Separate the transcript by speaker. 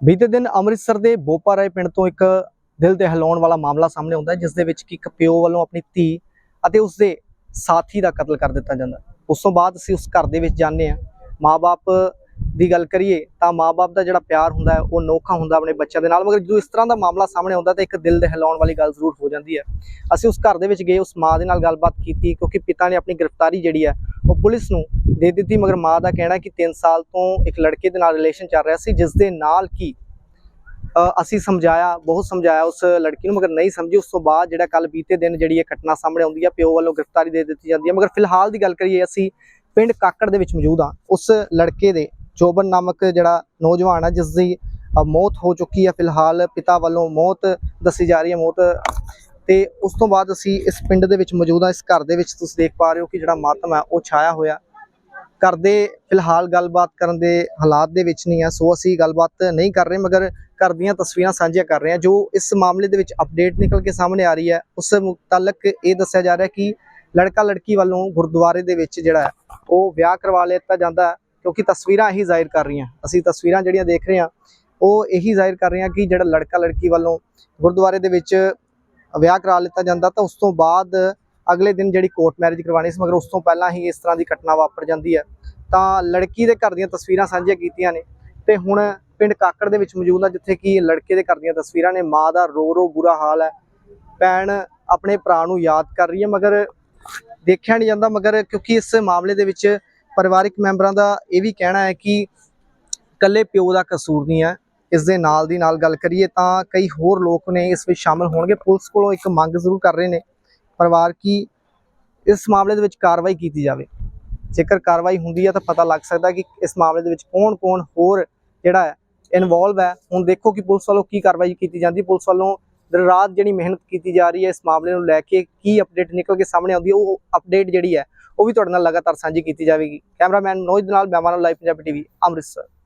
Speaker 1: ਬੀਤੇ ਦਿਨ ਅੰਮ੍ਰਿਤਸਰ ਦੇ ਬੋਪਾ ਰਾਏ ਪਿੰਡ ਤੋਂ ਇੱਕ ਦਿਲ ਤੇ ਹਿਲਾਉਣ ਵਾਲਾ ਮਾਮਲਾ ਸਾਹਮਣੇ ਆਉਂਦਾ ਹੈ, ਜਿਸ ਦੇ ਵਿੱਚ ਕਿ ਇੱਕ ਪਿਓ ਵੱਲੋਂ ਆਪਣੀ ਧੀ ਅਤੇ ਉਸ ਦੇ ਸਾਥੀ ਦਾ ਕਤਲ ਕਰ ਦਿੱਤਾ ਜਾਂਦਾ ਉਸ ਤੋਂ ਬਾਅਦ ਅਸੀਂ ਉਸ ਘਰ ਦੇ ਵਿੱਚ ਜਾਂਦੇ ਹਾਂ। ਮਾਪੇ ਦੀ ਗੱਲ ਕਰੀਏ ਤਾਂ ਮਾਪੇ ਦਾ ਜਿਹੜਾ ਪਿਆਰ ਹੁੰਦਾ ਹੈ, ਉਹ ਨੋਖਾ ਹੁੰਦਾ ਆਪਣੇ ਬੱਚਿਆਂ ਦੇ ਨਾਲ। ਮਗਰ ਜਦੋਂ ਇਸ ਤਰ੍ਹਾਂ ਦਾ ਮਾਮਲਾ ਸਾਹਮਣੇ ਆਉਂਦਾ ਤਾਂ ਇੱਕ ਦਿਲ ਦੇ ਹਿਲਾਉਣ ਵਾਲੀ ਗੱਲ ਜ਼ਰੂਰ ਹੋ ਜਾਂਦੀ ਹੈ। ਅਸੀਂ ਉਸ ਘਰ ਦੇ ਵਿੱਚ ਗਏ, ਉਸ ਮਾਂ ਦੇ ਨਾਲ ਗੱਲਬਾਤ ਕੀਤੀ ਕਿਉਂਕਿ ਪਿਤਾ ਨੇ ਆਪਣੀ ਗ੍ਰਿਫਤਾਰੀ ਜਿਹੜੀ ਹੈ ਉਹ ਪੁਲਿਸ ਨੂੰ ਦੇ ਦਿੱਤੀ, ਮਗਰ ਮਾਂ ਦਾ ਕਹਿਣਾ ਕਿ 3 ਸਾਲ ਤੋਂ ਇੱਕ ਲੜਕੇ ਦੇ ਨਾਲ ਰਿਲੇਸ਼ਨ ਚੱਲ ਰਿਹਾ ਸੀ ਜਿਸ ਦੇ ਨਾਲ ਕੀ ਅਸੀਂ ਸਮਝਾਇਆ, ਬਹੁਤ ਸਮਝਾਇਆ ਉਸ ਲੜਕੀ ਨੂੰ, ਮਗਰ ਨਹੀਂ ਸਮਝੀ, ਉਸ ਤੋਂ ਬਾਅਦ ਜਿਹੜਾ ਕੱਲ ਬੀਤੇ ਦਿਨ ਜਿਹੜੀ ਇਹ ਘਟਨਾ ਸਾਹਮਣੇ ਆਉਂਦੀ ਹੈ ਪਿਓ ਵੱਲੋਂ ਗ੍ਰਿਫਤਾਰੀ ਦੇ ਦਿੱਤੀ ਜਾਂਦੀ ਹੈ ਮਗਰ ਫਿਲਹਾਲ ਦੀ ਗੱਲ ਕਰੀਏ, ਅਸੀਂ ਪਿੰਡ ਕਾਕੜ ਦੇ ਵਿੱਚ ਮੌਜੂਦ ਹਾਂ। ਉਸ ਲੜਕੇ ਦੇ ਜੋਬਨ ਨਾਮਕ ਜਿਹੜਾ ਨੌਜਵਾਨ ਹੈ ਜਿਸ ਦੀ ਮੌਤ ਹੋ ਚੁੱਕੀ ਹੈ ਫਿਲਹਾਲ, ਪਿਤਾ ਵੱਲੋਂ ਮੌਤ ਦੱਸੀ ਜਾ ਰਹੀ ਹੈ ਮੌਤ ਤੇ ਉਸ ਤੋਂ ਬਾਅਦ ਅਸੀਂ ਇਸ ਪਿੰਡ ਦੇ ਵਿੱਚ ਮੌਜੂਦ ਹਾਂ, ਇਸ ਘਰ ਦੇ ਵਿੱਚ ਤੁਸੀਂ ਦੇਖ ਪਾ ਰਹੇ ਹੋ ਕਿ ਜਿਹੜਾ ਮਾਤਮ ਹੈ ਉਹ ਛਾਇਆ ਹੋਇਆ। ਘਰ ਦੇ ਫਿਲਹਾਲ ਗੱਲਬਾਤ ਕਰਨ ਦੇ ਹਾਲਾਤ ਦੇ ਵਿੱਚ ਨਹੀਂ ਆ ਸੋ ਅਸੀਂ ਗੱਲਬਾਤ ਨਹੀਂ ਕਰ ਰਹੇ, ਮਗਰ ਘਰ ਦੀਆਂ ਤਸਵੀਰਾਂ ਸਾਂਝੀਆਂ ਕਰ ਰਹੇ ਹਾਂ, ਜੋ ਇਸ ਮਾਮਲੇ ਦੇ ਵਿੱਚ ਅਪਡੇਟ ਨਿਕਲ ਕੇ ਸਾਹਮਣੇ ਆ ਰਹੀ ਹੈ। ਉਸ ਮੁਤਲਕ ਇਹ ਦੱਸਿਆ ਜਾ ਰਿਹਾ ਕਿ ਲੜਕਾ ਲੜਕੀ ਵੱਲੋਂ ਗੁਰਦੁਆਰੇ ਦੇ ਵਿੱਚ ਜਿਹੜਾ ਉਹ ਵਿਆਹ ਕਰਵਾ ਲਿੱਤਾ ਜਾਂਦਾ ਹੈ, ਕਿਉਂਕਿ ਤਸਵੀਰਾਂ ਇਹੀ ਜ਼ਾਹਿਰ ਕਰ ਰਹੀਆਂ। ਅਸੀਂ ਤਸਵੀਰਾਂ ਜਿਹੜੀਆਂ ਦੇਖ ਰਹੇ ਹਾਂ, ਉਹ ਇਹੀ ਜ਼ਾਹਿਰ ਕਰ ਰਹੀਆਂ ਕਿ ਜਿਹੜਾ ਲੜਕਾ ਲੜਕੀ ਵੱਲੋਂ ਗੁਰਦੁਆਰੇ ਦੇ ਵਿੱਚ ਵਿਆਹ ਕਰਾ ਲਿੱਤਾ ਜਾਂਦਾ ਤਾਂ ਉਸ ਤੋਂ ਬਾਅਦ ਅਗਲੇ ਦਿਨ ਜਿਹੜੀ ਕੋਰਟ ਮੈਰਿਜ ਕਰਵਾਣੀ ਸੀ, ਮਗਰ ਉਸ ਤੋਂ ਪਹਿਲਾਂ ਹੀ ਇਸ ਤਰ੍ਹਾਂ ਦੀ ਘਟਨਾ ਵਾਪਰ ਜਾਂਦੀ ਹੈ। ਤਾਂ ਲੜਕੀ ਦੇ ਘਰ ਦੀਆਂ ਤਸਵੀਰਾਂ ਸਾਂਝੀਆਂ ਕੀਤੀਆਂ ਨੇ ਤੇ ਹੁਣ ਪਿੰਡ ਕਾਕੜ ਦੇ ਵਿੱਚ ਮੌਜੂਦ ਆ, ਜਿੱਥੇ ਕਿ ਲੜਕੇ ਦੇ ਘਰ ਦੀਆਂ ਤਸਵੀਰਾਂ ਨੇ। ਮਾਂ ਦਾ ਰੋ ਰੋ ਬੁਰਾ ਹਾਲ ਹੈ। ਭੈਣ ਆਪਣੇ ਭਰਾ ਨੂੰ ਯਾਦ ਕਰ ਰਹੀ ਹੈ, ਮਗਰ ਦੇਖਿਆ ਨਹੀਂ ਜਾਂਦਾ, ਮਗਰ ਕਿਉਂਕਿ ਇਸ ਮਾਮਲੇ ਦੇ ਵਿੱਚ ਪਰਿਵਾਰਿਕ ਮੈਂਬਰਾਂ ਦਾ ਇਹ ਵੀ ਕਹਿਣਾ ਹੈ ਕਿ ਇਕੱਲੇ ਪਿਓ ਦਾ ਕਸੂਰ ਨਹੀਂ ਹੈ। ਇਸ ਦੇ ਨਾਲ ਦੀ ਨਾਲ ਗੱਲ ਕਰੀਏ ਤਾਂ ਕਈ ਹੋਰ ਲੋਕ ਨੇ ਇਸ ਵਿੱਚ ਸ਼ਾਮਲ ਹੋਣਗੇ। ਪੁਲਿਸ ਕੋਲੋਂ ਇੱਕ ਮੰਗ ਜ਼ਰੂਰ ਕਰ ਰਹੇ ਨੇ ਪਰਿਵਾਰ ਕੀ ਇਸ ਮਾਮਲੇ ਦੇ ਵਿੱਚ ਕਾਰਵਾਈ ਕੀਤੀ ਜਾਵੇ। ਜੇਕਰ ਕਾਰਵਾਈ ਹੁੰਦੀ ਹੈ ਤਾਂ ਪਤਾ ਲੱਗ ਸਕਦਾ ਕਿ ਇਸ ਮਾਮਲੇ ਦੇ ਵਿੱਚ ਕੌਣ-ਕੌਣ ਹੋਰ ਜਿਹੜਾ ਹੈ ਇਨਵੋਲਵ ਹੈ। ਹੁਣ ਦੇਖੋ ਕਿ ਪੁਲਿਸ ਵੱਲੋਂ ਕੀ ਕਾਰਵਾਈ ਕੀਤੀ ਜਾਂਦੀ ਪੁਲਿਸ ਵੱਲੋਂ ਦਿਨ ਰਾਤ ਜਿਹੜੀ ਮਿਹਨਤ ਕੀਤੀ ਜਾ ਰਹੀ ਹੈ ਇਸ ਮਾਮਲੇ ਨੂੰ ਲੈ ਕੇ ਕੀ ਅਪਡੇਟ ਨਿਕਲ ਕੇ ਸਾਹਮਣੇ ਆਉਂਦੀ ਹੈ, ਉਹ ਅਪਡੇਟ ਜਿਹੜੀ ਹੈ ਉਹ ਵੀ ਤੁਹਾਡੇ ਨਾਲ ਲਗਾਤਾਰ ਸਾਂਝੀ ਕੀਤੀ ਜਾਵੇਗੀ। ਕੈਮਰਾਮੈਨ ਮਨੋਜ ਦੇ ਨਾਲ ਬਿਆਮਾਨ ਲਾਈਵ, ਪੰਜਾਬੀ ਟੀਵੀ, ਅੰਮ੍ਰਿਤਸਰ।